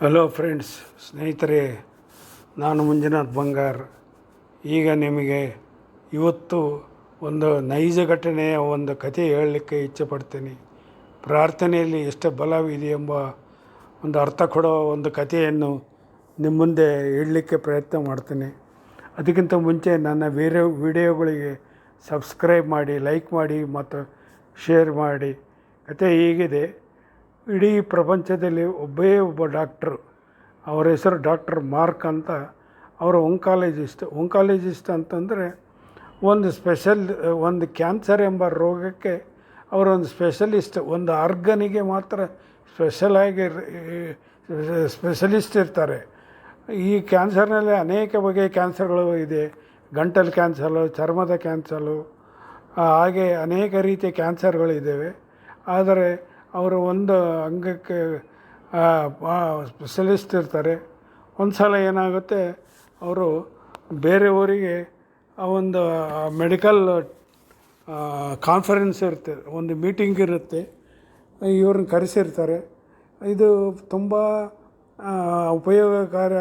Hello friends ಸ್ನೇಹಿತರೆ, ನಾನು ಮಂಜುನಾಥ್ ಬಂಗಾರ್. ಈಗ ನಿಮಗೆ ಇವತ್ತು ಒಂದು ನೈಜ ಘಟನೆಯ ಒಂದು ಕಥೆ ಹೇಳಲಿಕ್ಕೆ ಇಚ್ಛೆಪಡ್ತೀನಿ. ಪ್ರಾರ್ಥನೆಯಲ್ಲಿ ಎಷ್ಟು ಬಲವಿದೆ ಎಂಬ ಒಂದು ಅರ್ಥ ಕೊಡೋ ಒಂದು ಕಥೆಯನ್ನು ನಿಮ್ಮ ಮುಂದೆ ಇಡಲಿಕ್ಕೆ ಪ್ರಯತ್ನ ಮಾಡ್ತೀನಿ. ಅದಕ್ಕಿಂತ ಮುಂಚೆ ನನ್ನ ಬೇರೆ ವಿಡಿಯೋಗಳಿಗೆ ಸಬ್ಸ್ಕ್ರೈಬ್ ಮಾಡಿ, ಲೈಕ್ ಮಾಡಿ ಮತ್ತು ಶೇರ್ ಮಾಡಿ. ಕತೆ ಹೀಗಿದೆ. ಇಡೀ ಪ್ರಪಂಚದಲ್ಲಿ ಒಬ್ಬೇ ಒಬ್ಬ ಡಾಕ್ಟ್ರು. ಅವರ ಹೆಸರು ಡಾಕ್ಟರ್ ಮಾರ್ಕ್ ಅಂತ. ಅವರು ಒಂಕಾಲಜಿಸ್ಟ್ ಒಂಕಾಲಜಿಸ್ಟ್ ಅಂತಂದರೆ ಒಂದು ಸ್ಪೆಷಲ್ ಒಂದು ಕ್ಯಾನ್ಸರ್ ಎಂಬ ರೋಗಕ್ಕೆ ಅವರೊಂದು ಸ್ಪೆಷಲಿಸ್ಟ್ ಒಂದು ಆರ್ಗನಿಗೆ ಮಾತ್ರ ಸ್ಪೆಷಲಾಗಿ ಸ್ಪೆಷಲಿಸ್ಟ್ ಇರ್ತಾರೆ. ಈ ಕ್ಯಾನ್ಸರ್ನಲ್ಲಿ ಅನೇಕ ಬಗೆಯ ಕ್ಯಾನ್ಸರ್ಗಳು ಇದೆ. ಗಂಟಲು ಕ್ಯಾನ್ಸರು ಚರ್ಮದ ಕ್ಯಾನ್ಸರು ಹಾಗೆ ಅನೇಕ ರೀತಿಯ ಕ್ಯಾನ್ಸರ್ಗಳಿದ್ದಾವೆ ಆದರೆ ಅವರು ಒಂದು ಅಂಗಕ್ಕೆ ಸ್ಪೆಷಲಿಸ್ಟ್ ಇರ್ತಾರೆ. ಒಂದು ಸಲ ಏನಾಗುತ್ತೆ, ಅವರು ಬೇರೆಯವರಿಗೆ ಆ ಒಂದು ಮೆಡಿಕಲ್ ಕಾನ್ಫರೆನ್ಸ್ ಇರುತ್ತೆ. ಒಂದು ಮೀಟಿಂಗ್ ಇರುತ್ತೆ. ಇವ್ರನ್ನ ಕರೆಸಿರ್ತಾರೆ. ಇದು ತುಂಬ ಉಪಯೋಗಕಾರ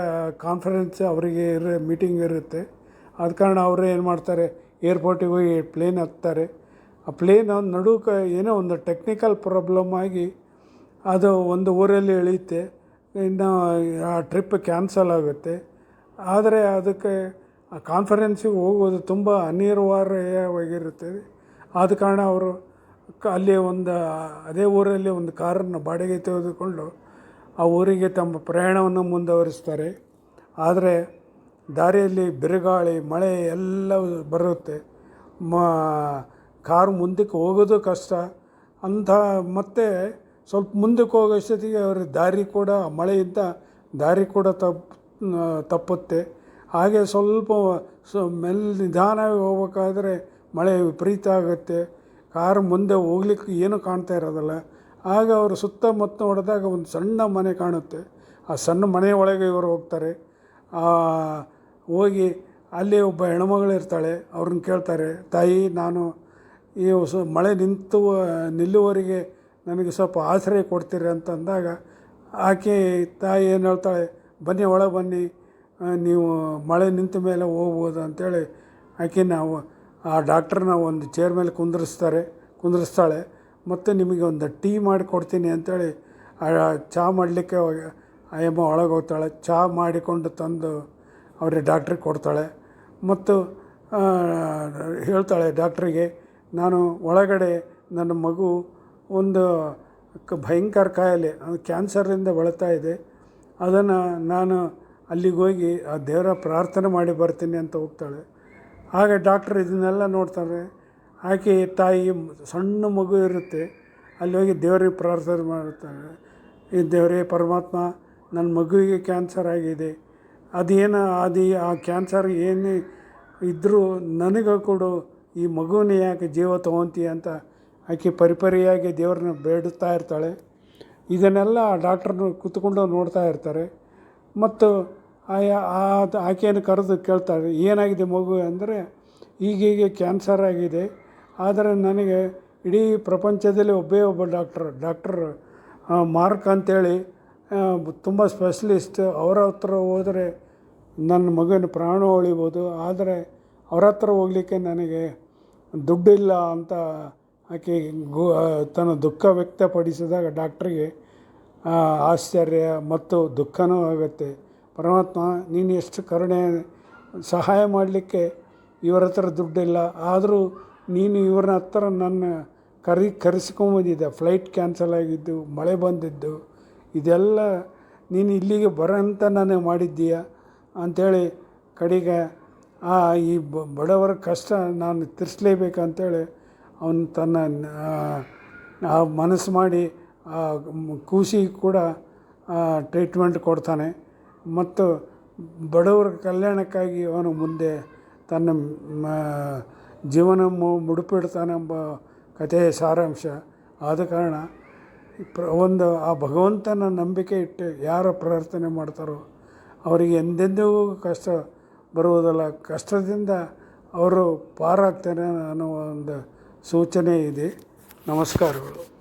ಕಾನ್ಫರೆನ್ಸ್ ಅವರಿಗೆ ಇರೋ ಮೀಟಿಂಗ್ ಇರುತ್ತೆ. ಆದ ಕಾರಣ ಅವರು ಏನು ಮಾಡ್ತಾರೆ, ಏರ್ಪೋರ್ಟಿಗೆ ಹೋಗಿ ಪ್ಲೇನ್ ಹತ್ತಾರೆ. ಆ ಪ್ಲೇನ್ ನಡುಕ್ಕೆ ಏನೋ ಒಂದು ಟೆಕ್ನಿಕಲ್ ಪ್ರಾಬ್ಲಮ್ ಆಗಿ ಅದು ಒಂದು ಊರಲ್ಲಿ ಇಳಿಯುತ್ತೆ. ಇನ್ನು, ಆ ಟ್ರಿಪ್ ಕ್ಯಾನ್ಸಲ್ ಆಗುತ್ತೆ. ಆದರೆ ಅದಕ್ಕೆ ಆ ಕಾನ್ಫರೆನ್ಸಿಗೆ ಹೋಗೋದು ತುಂಬ ಅನಿವಾರ್ಯವಾಗಿರುತ್ತದೆ ಆದ ಕಾರಣ ಅವರು ಅಲ್ಲಿ ಒಂದು, ಅದೇ ಊರಲ್ಲಿ ಒಂದು ಕಾರನ್ನು ಬಾಡಿಗೆ ತೆಗೆದುಕೊಂಡು ಆ ಊರಿಗೆ ತಮ್ಮ ಪ್ರಯಾಣವನ್ನು ಮುಂದುವರಿಸ್ತಾರೆ. ಆದರೆ ದಾರಿಯಲ್ಲಿ ಬಿರುಗಾಳಿ, ಮಳೆ ಎಲ್ಲ ಬರುತ್ತೆ. ಮ ಕಾರು ಮುಂದಕ್ಕೆ ಹೋಗೋದು ಕಷ್ಟ. ಅಂಥ ಮತ್ತು ಸ್ವಲ್ಪ ಮುಂದಕ್ಕೆ ಹೋಗೋಷ್ಟೊತ್ತಿಗೆ ಅವ್ರ ದಾರಿ ಕೂಡ, ಮಳೆಯಿಂದ ದಾರಿ ಕೂಡ ತಪ್ಪು ತಪ್ಪುತ್ತೆ. ಹಾಗೆ ಸ್ವಲ್ಪ ಸೊ, ಮೆಲ್ ನಿಧಾನವಾಗಿ ಹೋಗ್ಬೇಕಾದ್ರೆ ಮಳೆ ವಿಪರೀತ ಆಗುತ್ತೆ. ಕಾರು ಮುಂದೆ ಹೋಗ್ಲಿಕ್ಕೆ ಏನೂ ಕಾಣ್ತಾ ಇರೋದಿಲ್ಲ. ಆಗ ಅವರು ಸುತ್ತಮುತ್ತ ನೋಡಿದಾಗ ಒಂದು ಸಣ್ಣ ಮನೆ ಕಾಣುತ್ತೆ. ಆ ಸಣ್ಣ ಮನೆ ಒಳಗೆ ಇವರು ಹೋಗ್ತಾರೆ. ಹೋಗಿ ಅಲ್ಲಿ ಒಬ್ಬ ಹೆಣ್ಮಗಳು ಇರ್ತಾಳೆ. ಅವ್ರನ್ನ ಕೇಳ್ತಾರೆ, ತಾಯಿ, ನಾನು ಈ ಹೊಸ ಮಳೆ ನಿಂತು ನಿಲ್ಲುವರಿಗೆ ನನಗೆ ಸ್ವಲ್ಪ ಆಶ್ರಯ ಕೊಡ್ತೀರಿ ಅಂತಂದಾಗ ಆಕೆ ತಾಯಿ ಏನು ಹೇಳ್ತಾಳೆ, ಬನ್ನಿ ಒಳಗೆ ಬನ್ನಿ ನೀವು ಮಳೆ ನಿಂತ ಮೇಲೆ ಹೋಗ್ಬೋದು ಅಂಥೇಳಿ ಆಕೆ ನಾವು, ಆ ಡಾಕ್ಟ್ರನ್ನ ಒಂದು ಚೇರ್ ಮೇಲೆ ಕುಂದಿರಿಸ್ತಾರೆ, ಕುಂದಿರಿಸ್ತಾಳೆ, ಮತ್ತು ನಿಮಗೆ ಒಂದು ಟೀ ಮಾಡಿ ಕೊಡ್ತೀನಿ ಅಂಥೇಳಿ ಚಹಾ ಮಾಡಲಿಕ್ಕೆ ಅಯ್ಯಮ್ಮ ಒಳಗೆ ಹೋಗ್ತಾಳೆ ಚಹಾ ಮಾಡಿಕೊಂಡು ತಂದು ಅವ್ರಿಗೆ ಡಾಕ್ಟ್ರಿಗೆ ಕೊಡ್ತಾಳೆ, ಮತ್ತು ಹೇಳ್ತಾಳೆ ಡಾಕ್ಟ್ರಿಗೆ ನಾನು ಒಳಗಡೆ ನನ್ನ ಮಗು ಒಂದು ಕ ಭಯಂಕರ ಕಾಯಿಲೆ ಕ್ಯಾನ್ಸರಿಂದ ಬಳಲ್ತಾ ಇದೆ. ಅದನ್ನು ನಾನು ಅಲ್ಲಿಗೆ ಹೋಗಿ ಆ ದೇವರ ಪ್ರಾರ್ಥನೆ ಮಾಡಿ ಬರ್ತೀನಿ ಅಂತ ಹೋಗ್ತಾಳೆ. ಆಗ ಡಾಕ್ಟ್ರ್ ಇದನ್ನೆಲ್ಲ ನೋಡ್ತಾರೆ. ಆಕೆ ತಾಯಿ ಸಣ್ಣ ಮಗು ಇರುತ್ತೆ. ಅಲ್ಲಿ ಹೋಗಿ ದೇವರಿಗೆ ಪ್ರಾರ್ಥನೆ ಮಾಡ್ತಾಳೆ ಈ ದೇವರೇ ಪರಮಾತ್ಮ, ನನ್ನ ಮಗುವಿಗೆ ಕ್ಯಾನ್ಸರ್ ಆಗಿದೆ. ಅದೇನು ಅದು ಆ ಕ್ಯಾನ್ಸರ್ ಏನೇ ಇದ್ದರೂ ನನಗೆ ಕೊಡು ಈ ಮಗುವನ್ನ ಯಾಕೆ ಜೀವ ತೊಗೊತೀಯ ಅಂತ ಆಕೆ ಪರಿಪರಿಯಾಗಿ ದೇವ್ರನ್ನ ಬೇಡುತ್ತಾ ಇರ್ತಾಳೆ. ಇದನ್ನೆಲ್ಲ ಡಾಕ್ಟ್ರನ್ನು ಕೂತ್ಕೊಂಡು ನೋಡ್ತಾ ಇರ್ತಾರೆ. ಮತ್ತು ಆಯಾ ಆಕೆಯನ್ನು ಕರೆದು ಕೇಳ್ತಾಳೆ ಏನಾಗಿದೆ ಮಗು ಅಂದರೆ ಈಗೀಗೆ ಕ್ಯಾನ್ಸರ್ ಆಗಿದೆ. ಆದರೆ ನನಗೆ ಇಡೀ ಪ್ರಪಂಚದಲ್ಲಿ ಒಬ್ಬೇ ಒಬ್ಬ ಡಾಕ್ಟ್ರ್, ಡಾಕ್ಟರ್ ಮಾರ್ಕ್ ಅಂತೇಳಿ ತುಂಬ ಸ್ಪೆಷಲಿಸ್ಟ್. ಅವರ ಹತ್ರ ಹೋದರೆ ನನ್ನ ಮಗನ ಪ್ರಾಣ ಉಳಿಬೋದು. ಆದರೆ ಅವರ ಹತ್ರ ಹೋಗಲಿಕ್ಕೆ ನನಗೆ ದುಡ್ಡಿಲ್ಲ ಅಂತ ಆಕೆ ಗು ತನ್ನ ದುಃಖ ವ್ಯಕ್ತಪಡಿಸಿದಾಗ ಡಾಕ್ಟ್ರಿಗೆ ಆಶ್ಚರ್ಯ ಮತ್ತು ದುಃಖನೂ ಆಗುತ್ತೆ. ಪರಮಾತ್ಮ, ನೀನು ಎಷ್ಟು ಕರುಣೆ, ಸಹಾಯ ಮಾಡಲಿಕ್ಕೆ ಇವರ ಹತ್ರ ದುಡ್ಡಿಲ್ಲ, ಆದರೂ ನೀನು ಇವ್ರನ್ನ ಹತ್ರ ನನ್ನ ಕರಿ ಕರೆಸ್ಕೊಂಬಂದಿದ್ದೆ ಫ್ಲೈಟ್ ಕ್ಯಾನ್ಸಲ್ ಆಗಿದ್ದು, ಮಳೆ ಬಂದಿದ್ದು, ಇದೆಲ್ಲ ನೀನು ಇಲ್ಲಿಗೆ ಬರೋಂಥ ನಾನೇ ಮಾಡಿದ್ದೀಯ? ಅಂಥೇಳಿ ಕಡೆಗೆ ಈ ಬಡವರ ಕಷ್ಟ ನಾನು ತೀರಿಸ್ಲೇಬೇಕಂತೇಳಿ ಅವನು ತನ್ನ, ಆ ಮನಸ್ಸು ಮಾಡಿ, ಆ ಕೂಸಿಗೆ ಕೂಡ ಟ್ರೀಟ್ಮೆಂಟ್ ಕೊಡ್ತಾನೆ. ಮತ್ತು ಬಡವರ ಕಲ್ಯಾಣಕ್ಕಾಗಿ ಅವನು ಮುಂದೆ ತನ್ನ ಜೀವನ ಮುಡುಪಿಡ್ತಾನೆಂಬ ಕಥೆಯ ಸಾರಾಂಶ ಆದ ಕಾರಣ ಪ್ರ, ಒಂದು, ಆ ಭಗವಂತನ ನಂಬಿಕೆ ಇಟ್ಟು ಯಾರು ಪ್ರಾರ್ಥನೆ ಮಾಡ್ತಾರೋ, ಅವರಿಗೆ ಎಂದೆಂದಿಗೂ ಕಷ್ಟ ಬರುವುದಲ್ಲ ಕಷ್ಟದಿಂದ ಅವರು ಪಾರಾಗ್ತಾರೆ ಅನ್ನೋ ಒಂದು ಸೂಚನೆ ಇದೆ. ನಮಸ್ಕಾರಗಳು.